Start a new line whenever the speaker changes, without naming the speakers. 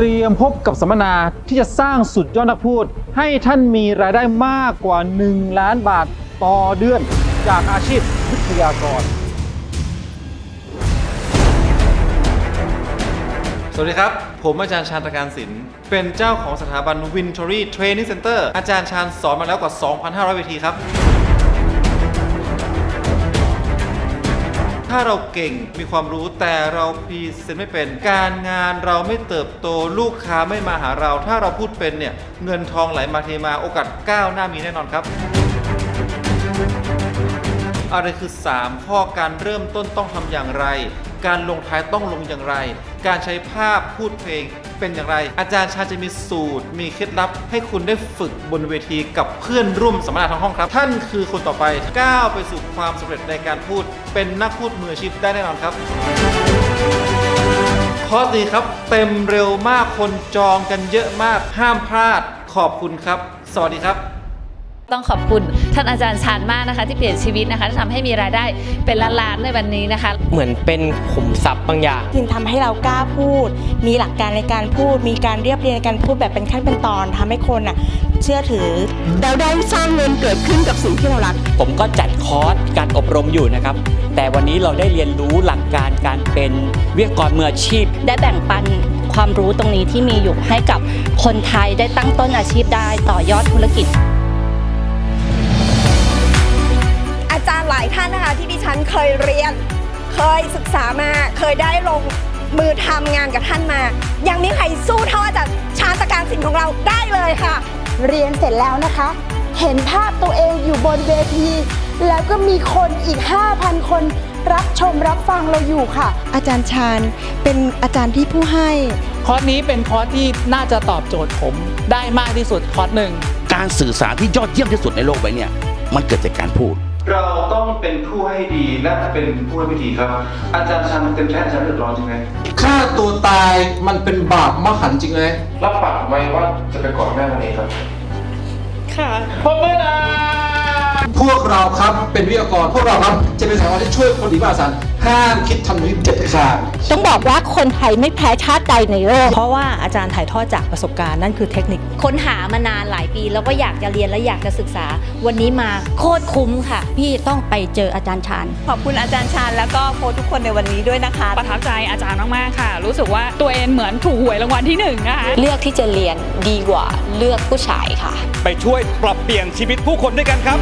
เตรียมพบกับสัมมนาที่จะสร้างสุดยอดนักพูด ให้ท่านมีรายได้มากกว่า 1 ล้านบาทต่อเดือน จากอาชีพวิทยากร
สวัสดีครับ ผมอาจารย์ชาญตการศิลป์เป็นเจ้าของสถาบัน Wintory Training Center อาจารย์ชาญสอนมาแล้วกว่า 2,500 เวทีครับ ถ้าเราเก่งมีความรู้แต่เราพรีเซนต์ไม่เป็น การงานเราไม่เติบโตลูกค้าไม่มาหาเรา ถ้าเราพูดเป็นเนี่ยเงินทองไหลมาเทมาโอกาสก้าวหน้ามีแน่นอนครับ อะไรคือ 3 ข้อการเริ่มต้นต้องทำอย่างไร การลงท้ายต้องลงอย่างไร การใช้ภาพพูดเพลงเป็นอย่างไร อาจารย์ชาจะมีสูตร มีเคล็ดลับ ให้คุณได้ฝึกบนเวทีกับเพื่อนร่วมสัมมนาทั้งห้องครับ ท่านคือคนต่อไปก้าวไปสู่ความสำเร็จในการพูด เป็นนักพูดมืออาชีพได้แน่นอนครับคอร์สนี้ครับ เต็มเร็วมากคนจองกันเยอะมากห้ามพลาดขอบคุณครับ สวัสดีครับ
ต้องขอบคุณท่านอาจารย์ชาญมากนะคะ ที่เปลี่ยนชีวิตนะคะที่ทำให้มีรายได้เป็นล้านๆในวันนี้นะคะ
เหมือนเป็นขุมทรัพย์บางอย่าง
จึงทำให้เรากล้าพูด มีหลักการในการพูด มีการเรียบเรียงในการพูดแบบเป็นขั้นเป็นตอนทำให้คนอะเชื่อถือ
เราได้สร้างเงินเกิดขึ้นกับสิ่งที่เรารัก
ผมก็จัดคอร์สการอบรมอยู่นะครับ แต่วันนี้เราได้เรียนรู้หลักการการเป็นวิทยากรมืออาชีพ
ได้แบ่งปันความรู้ตรงนี้ที่มีอยู่ให้กับคนไทยได้ตั้งต้นอาชีพได้ต่อยอดธุรกิจ
นะคะที่ดิฉันเคยเรียน เคยศึกษามา เคยได้ลงมือทำงานกับท่านมา ยังไม่มีใครสู้เท่าอาจารย์ชาญตการสินของเราได้เลยค่ะ
เรียนเสร็จแล้วนะคะ เห็นภาพตัวเองอยู่บนเวที แล้วก็มีคนอีก 5,000 คนรับชมรับฟังเราอยู่ค่ะ อาจารย์ชาญเป็นอาจารย์ที่ผู้ให้
คอร์สนี้เป็นคอร์สที่น่าจะตอบโจทย์ผมได้มากที่สุดคอร์สหนึ่ง
การสื่อสารที่ยอดเยี่ยมที่สุดในโลกใบเนี้มันเกิดจากการพูด
เราต้องเป็นผู้ให้ดีและเป็นผู้ให้วิธีครับ อาจารย์ชันเต็มใจอาจารย์เดือดร้อนจริงไหม
ฆ่าตัวตายมันเป็นบาปมหันต์จริงไหม
รับปากไว้ว่าจะไปกอดแม่วันนี้ครับ
พวกเราครับเป็นวิทยากรพวกเราครับจะเป็นสถาบันที่ช่วยคนดีบ้าสัน ห้ามคิดทำนี้เด็ดขาด
ต้องบอกว่าคนไทยไม่แพ้ชาติใดในโลก
เพราะว่าอาจารย์ถ่ายทอดจากประสบการณ์นั่นคือเทคนิค
ค้นหามานานหลายปี แล้วก็อยากจะเรียนและอยากจะศึกษา วันนี้มาโคตรคุ้มค่ะ
พี่ต้องไปเจออาจารย์ชาญ
ขอบคุณอาจารย์ชาญแล้วก็โค้ชทุกคนในวันนี้ด้วยนะคะ
ประทับใจอาจารย์มากๆค่ะ รู้สึกว่าตัวเองเหมือนถูกหวยรางวัลที่หนึ่งนะคะ
เลือกที่จะเรียนดีกว่าเลือกผู้ชายค่ะ
ไปช่วยปรับเปลี่ยนชีวิตผู้คนด้วยกันครับ